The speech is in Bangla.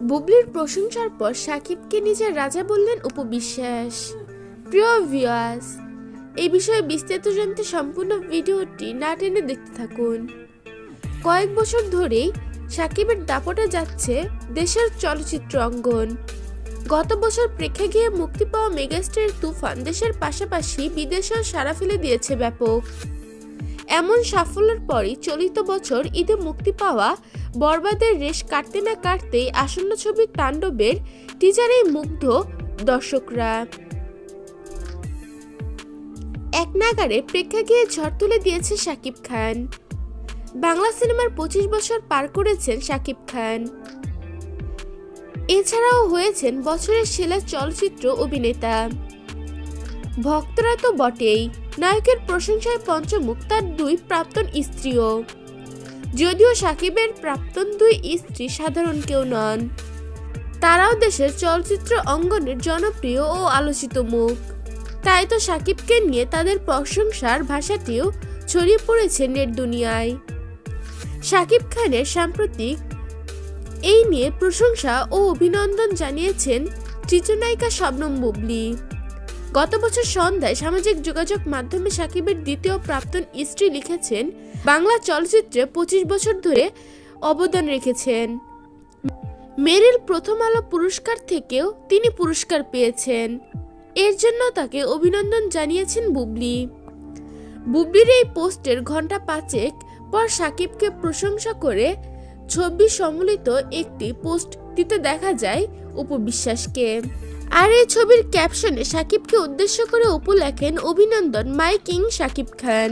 বুবলির প্রশংসার পর সাকিবকে নিজের রাজা বললেন উপবিশ্বাস। প্রিয় ভিউয়ার্স এই বিষয়ে বিস্তারিত জানতে সম্পূর্ণ ভিডিওটি না টেনে দেখতে থাকুন। কয়েক বছর ধরেই সাকিবের দাপটে যাচ্ছে দেশের চলচ্চিত্র অঙ্গন। গত বছর প্রেক্ষাগৃহে মুক্তি পাওয়া মেগাস্টারের তুফান দেশের পাশাপাশি বিদেশেও সাড়া ফেলে দিয়েছে ব্যাপক। এমন সাফল্যের পরই চলিত বছর ঈদে মুক্তি পাওয়া বরবাদের রেশ কাটতে না কাটতেই আসন্ন ছবির তাণ্ডবের টিজারেই মুগ্ধ দর্শকরা। এক নাগারে প্রেক্ষাগৃহে ঝড় তুলে দিয়েছে শাকিব খান। বাংলা সিনেমার পঁচিশ বছর পার করেছেন শাকিব খান। এছাড়াও হয়েছেন বছরের সেরা চলচ্চিত্র অভিনেতা। ভক্তরা তো বটেই। নায়কের প্রশংসায় পঞ্চমুখ, তার দুই প্রাক্তন স্ত্রীও। যদিও সাকিবের প্রাক্তন দুই স্ত্রী সাধারণ কেউ নন। তারাও দেশের চলচ্চিত্র অঙ্গনের জনপ্রিয় ও আলোচিত মুখ। তাই তো সাকিবকে নিয়ে তাদের প্রশংসার ভাষাটিও ছড়িয়ে পড়েছে নেট দুনিয়ায়। সাকিব খানের সাম্প্রতিক এই নিয়ে প্রশংসা ও অভিনন্দন জানিয়েছেন চিত্রনায়িকা শবনম বুবলি। গত বছর সন্ধ্যায় সামাজিক যোগাযোগ মাধ্যমে সাকিবের দ্বিতীয় প্রাক্তন স্ত্রী লিখেছেন, বাংলা চলচ্চিত্রে পঁচিশ বছর ধরে অবদান রেখেছেন। মেরিল প্রথম আলো পুরস্কার থেকেও তিনি পুরস্কার পেয়েছেন। এর জন্য তাকে অভিনন্দন জানিয়েছেন বুবলি। বুবলির এই পোস্টের ঘণ্টা পাঁচেক পর সাকিবকে প্রশংসা করে ছবি সম্মিলিত একটি পোস্ট দিতে দেখা যায় উপবিশ্বাসকে। আর এই ছবির ক্যাপশনে সাকিবকে উদ্দেশ্য করে উপলেখেন অভিনন্দন মাই কিং সাকিব খান।